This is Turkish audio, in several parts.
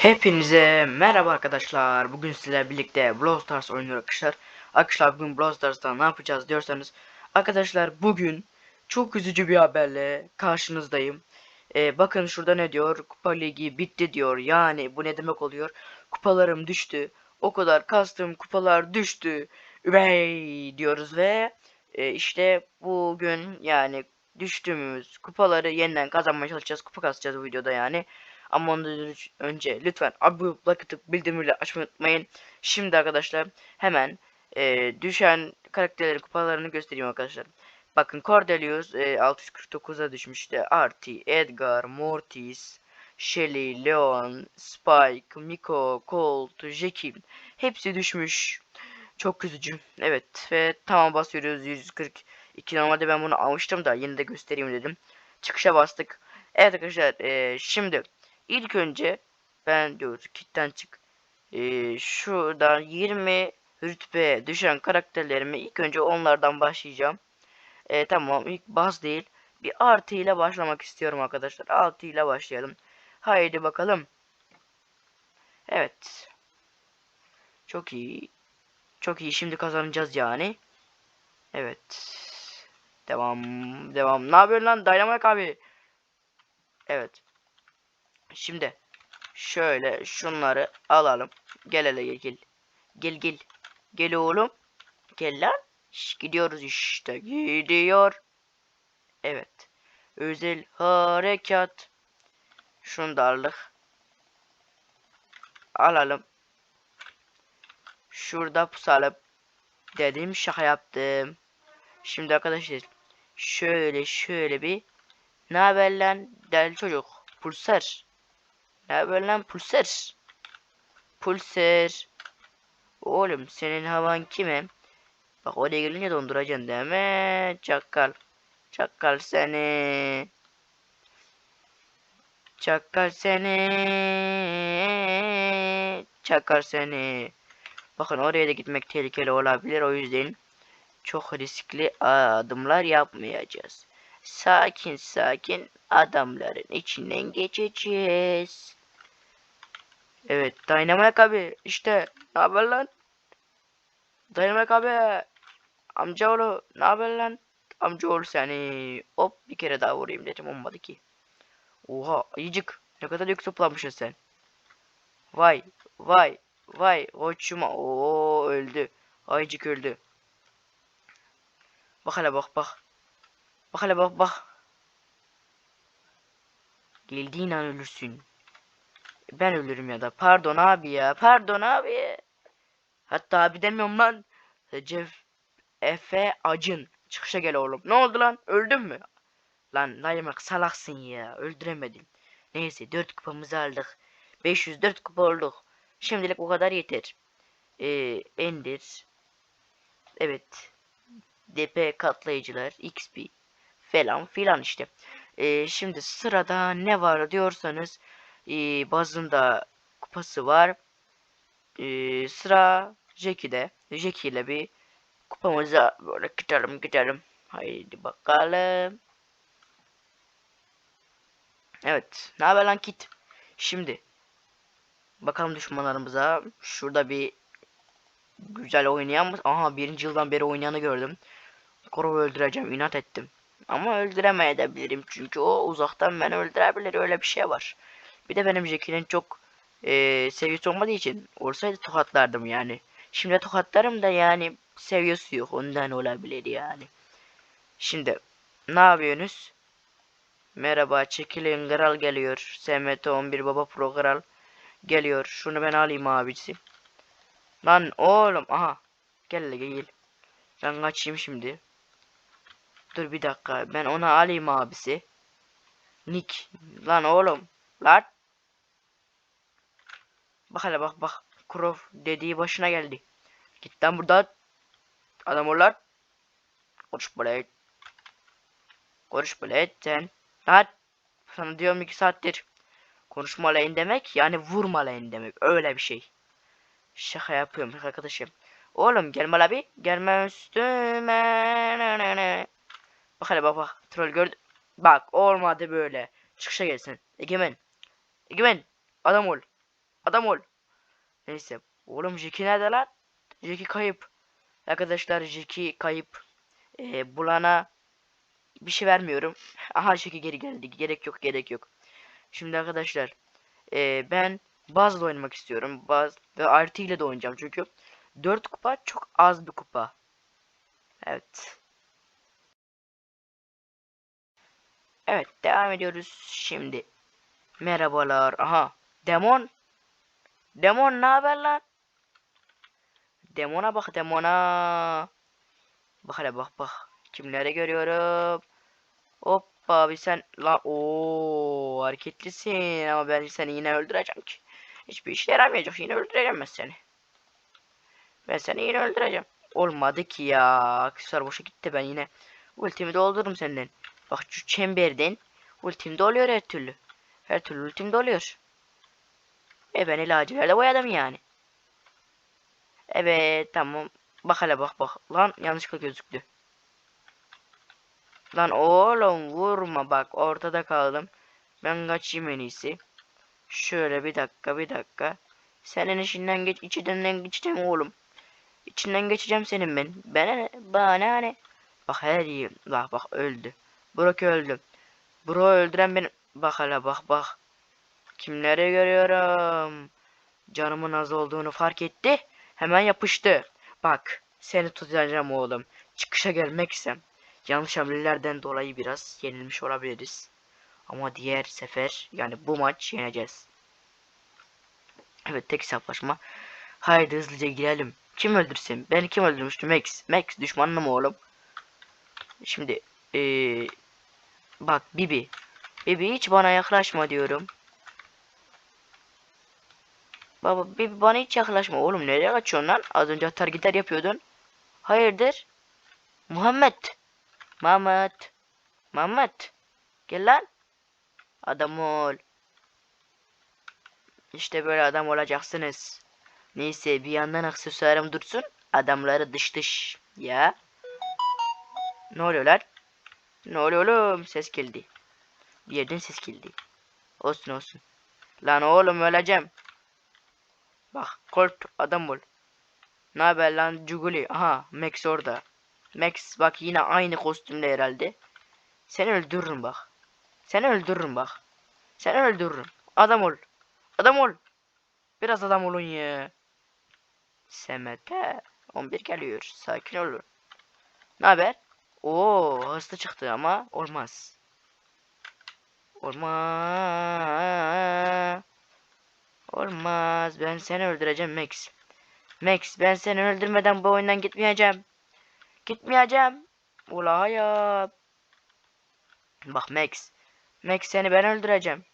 Hepinize merhaba arkadaşlar. Bugün sizlerle birlikte Brawl Stars oynuyor arkadaşlar. Arkadaşlar bugün Brawl Stars'ta ne yapacağız diyorsanız. Arkadaşlar bugün çok üzücü bir haberle karşınızdayım. Ee, bakın şurada ne diyor? Kupa ligi bitti diyor. Yani bu ne demek oluyor? Kupalarım düştü. O kadar kastım kupalar düştü. Üvey diyoruz ve e, işte bugün yani düştüğümüz kupaları yeniden kazanmaya çalışacağız. Kupa kasacağız bu videoda yani. Ama ondan önce lütfen abone olup bildirimleri açmayı unutmayın. Şimdi arkadaşlar hemen e, düşen karakterlerin kupalarını göstereyim arkadaşlar. Bakın Cordelius e, 649'a düşmüştü. Artie, Edgar, Mortis, Shelly, Leon, Spike, Miko, Colt, Jackie hepsi düşmüş. Çok üzücü. Evet ve tamam basıyoruz 142 normalde ben bunu almıştım da yine de göstereyim dedim. Çıkışa bastık. Evet arkadaşlar e, şimdi İlk önce ben diyoruz kitten çık. Ee, şuradan 20 rütbe düşen karakterlerimi ilk önce onlardan başlayacağım. Ee, tamam ilk baz değil. Bir artı ile başlamak istiyorum arkadaşlar. Artı ile başlayalım. Haydi bakalım. Evet. Çok iyi. Çok iyi. Şimdi kazanacağız yani. Evet. Devam. Devam. Ne yapıyorsun lan? Dynamite abi. Evet. Şimdi şöyle şunları alalım. Gel hele gel gel. Gel gel. Gel oğlum. Gel lan. Şş, gidiyoruz işte. Gidiyor. Evet. Özel harekat. Şunu da. Alalım. Şurada pusalım. Dedim şaka yaptım. Şimdi arkadaşlar şöyle şöyle bir ne haber lan del çocuk pulsar ne haber lan pulser? Pulser. Oğlum senin havan kime? Bak oraya gelince donduracaksın değil mi? Çakal. Çakal seni. Çakal seni. Çakal seni. Bakın oraya da gitmek tehlikeli olabilir. O yüzden çok riskli adımlar yapmayacağız. Sakin sakin adamların içinden geçeceğiz. Evet Dynamite abi işte ne haber lan? Dynamite abi amcaoğlu ne haber lan? Amcaoğlu seni hop bir kere daha vurayım dedim olmadı ki. Oha ayıcık ne kadar yük toplamışsın sen. Vay vay vay hoşuma o öldü. Ayıcık öldü. Bak hele bak bak. Bak hele bak bak. Geldiğin an ölürsün. Ben ölürüm ya da. Pardon abi ya. Pardon abi. Hatta abi demiyorum lan. Recep Efe Acın. Çıkışa gel oğlum. Ne oldu lan? Öldün mü? Lan Naymak salaksın ya. Öldüremedin. Neyse 4 kupamızı aldık. 504 kupa olduk. Şimdilik o kadar yeter. Ee, Ender. Evet. DP katlayıcılar. XP. Falan filan işte. Ee, şimdi sırada ne var diyorsanız e, bazında kupası var. E, sıra Jackie'de. Jackie ile bir kupamıza böyle gidelim gidelim. Haydi bakalım. Evet. Ne haber lan kit? Şimdi bakalım düşmanlarımıza. Şurada bir güzel oynayan Aha birinci yıldan beri oynayanı gördüm. Koru öldüreceğim. inat ettim. Ama öldüremeyebilirim çünkü o uzaktan beni öldürebilir öyle bir şey var. Bir de benim Jackie'nin çok e, seviyesi olmadığı için olsaydı tokatlardım yani. Şimdi tokatlarım da yani seviyesi yok ondan olabilir yani. Şimdi ne yapıyorsunuz? Merhaba çekilin kral geliyor. SMT 11 baba pro kral geliyor. Şunu ben alayım abisi. Lan oğlum aha. Gel gel. Ben kaçayım şimdi. Dur bir dakika. Ben ona alayım abisi. Nick. Lan oğlum. Lan. Bak hele bak bak. Crow dediği başına geldi. Git lan buradan. Adam oğlan. Konuş böyle. Konuş böyle sen. Lan. Sana diyorum iki saattir. Konuşma demek yani vurma demek. Öyle bir şey. Şaka yapıyorum arkadaşım. Oğlum gelme la bir. Gelme üstüme. Bak hele bak bak. Troll gördü. Bak olmadı böyle. Çıkışa gelsin. Egemen. Egemen. Adam ol. Adam ol. Neyse. Oğlum Jiki nerede lan? Jiki kayıp. Arkadaşlar Jiki kayıp. Ee, bulana bir şey vermiyorum. Aha Jiki geri geldi. Gerek yok gerek yok. Şimdi arkadaşlar ee, ben Buzz'la oynamak istiyorum. Buzz ve artı ile de oynayacağım çünkü 4 kupa çok az bir kupa. Evet. Evet devam ediyoruz şimdi. Merhabalar. Aha. Demon. Demon ne haber lan? Demona bak demona. Bak hele bak bak. Kimleri görüyorum. Hoppa bir sen la o hareketlisin ama ben seni yine öldüreceğim ki. Hiçbir işe yaramayacak yine öldüreceğim ben seni. Ben seni yine öldüreceğim. Olmadı ki ya. Aksesuar boşa gitti ben yine. Ultimi doldururum senden. Bak şu çemberden ultim doluyor her türlü. Her türlü ultim doluyor. E beni laciverde boyadım yani. Evet tamam. Bak hele bak bak. Lan yanlışlıkla gözüktü. Lan oğlum vurma bak ortada kaldım. Ben kaçayım en iyisi. Şöyle bir dakika bir dakika. Senin işinden geç içinden geçeceğim oğlum. İçinden geçeceğim senin ben. Bana ne? Bana ne? Bak her yeri. Bak bak öldü. Brock öldü. Bro öldüren benim. Bak hele bak bak. Kimleri görüyorum. Canımın az olduğunu fark etti. Hemen yapıştı. Bak seni tutacağım oğlum. Çıkışa gelmek isem. Yanlış hamlelerden dolayı biraz yenilmiş olabiliriz. Ama diğer sefer yani bu maç yeneceğiz. Evet tek hesaplaşma. Haydi hızlıca girelim. Kim öldürsün? Beni kim öldürmüştü? Max. Max düşmanım oğlum. Şimdi ee, bak Bibi. Bibi hiç bana yaklaşma diyorum. Baba Bibi bana hiç yaklaşma oğlum. Nereye kaçıyorsun lan? Az önce atar gider yapıyordun. Hayırdır? Muhammed. Mehmet. Mehmet. Gel lan. Adam ol. İşte böyle adam olacaksınız. Neyse bir yandan aksesuarım dursun. Adamları dış dış. Ya. Ne oluyor lan? Ne oluyor oğlum? Ses geldi. Bir yerden ses geldi. Olsun olsun. Lan oğlum öleceğim. Bak Colt adam ol. Ne haber lan Cuguli? Aha Max orada. Max bak yine aynı kostümde herhalde. Seni öldürürüm bak. Seni öldürürüm bak. Seni öldürürüm. Adam ol. Adam ol. Biraz adam olun ya. Semete 11 geliyor. Sakin olun. Ne haber? Oo hızlı çıktı ama olmaz. Olmaz. Olmaz. Ben seni öldüreceğim Max. Max ben seni öldürmeden bu oyundan gitmeyeceğim. Gitmeyeceğim. Ula hayat. Bak Max. Max seni ben öldüreceğim.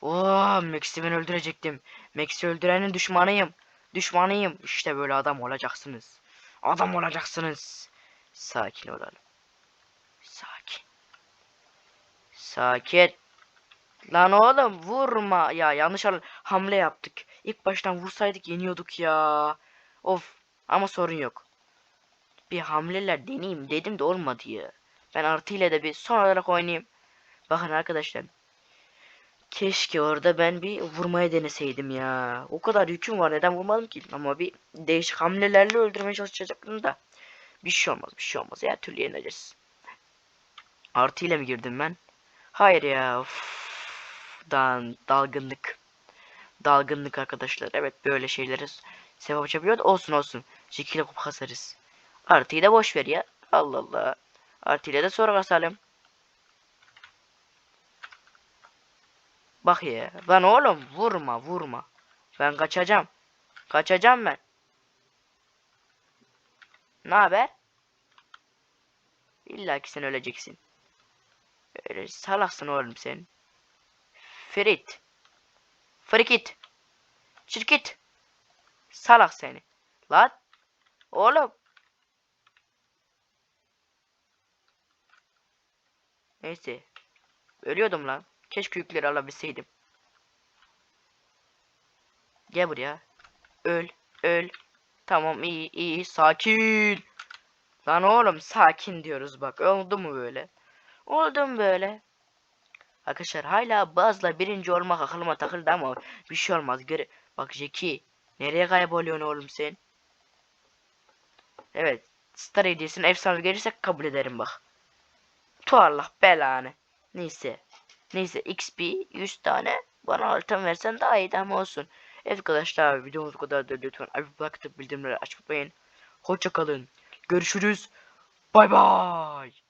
Oo Max'i ben öldürecektim. Max'i öldürenin düşmanıyım. Düşmanıyım. İşte böyle adam olacaksınız. Adam olacaksınız. Sakin olalım. Sakin. Sakin. Lan oğlum vurma. Ya yanlış hamle yaptık. İlk baştan vursaydık yeniyorduk ya. Of. Ama sorun yok. Bir hamleler deneyeyim dedim de olmadı ya. Ben artı ile de bir son olarak oynayayım. Bakın arkadaşlar. Keşke orada ben bir vurmaya deneseydim ya. O kadar yüküm var neden vurmadım ki? Ama bir değişik hamlelerle öldürmeye çalışacaktım da. Bir şey olmaz bir şey olmaz. Her türlü yeneceğiz. Artı ile mi girdim ben? Hayır ya. Uf. Dan, dalgınlık. Dalgınlık arkadaşlar. Evet böyle şeyleri sevap yapıyor da olsun olsun. Şekilde kupa kasarız. Artıyı da boş ver ya. Allah Allah. Artıyla da sonra kasalım. Bak ya. Lan oğlum vurma vurma. Ben kaçacağım. Kaçacağım ben. Ne haber? İlla ki sen öleceksin. Öyle salaksın oğlum sen. Ferit. Frikit. Çirkit. Salak seni. Lan. Oğlum. Neyse. Ölüyordum lan. Keşke yükleri alabilseydim. Gel buraya. Öl. Öl. Tamam iyi iyi. Sakin. Lan oğlum sakin diyoruz bak. Oldu mu böyle? Oldum böyle. Arkadaşlar hala bazılar birinci olmak aklıma takıldı ama bir şey olmaz. Göre Bak Jackie. Nereye kayboluyorsun oğlum sen? Evet. Star hediyesini efsane gelirse kabul ederim bak. Tu Allah belanı. Neyse. Neyse XP 100 tane. Bana altın versen daha iyi ama olsun. Evet arkadaşlar videomuz bu kadar da lütfen abi bırakıp bildirimleri açmayın. Hoşça kalın. Görüşürüz. Bay bay.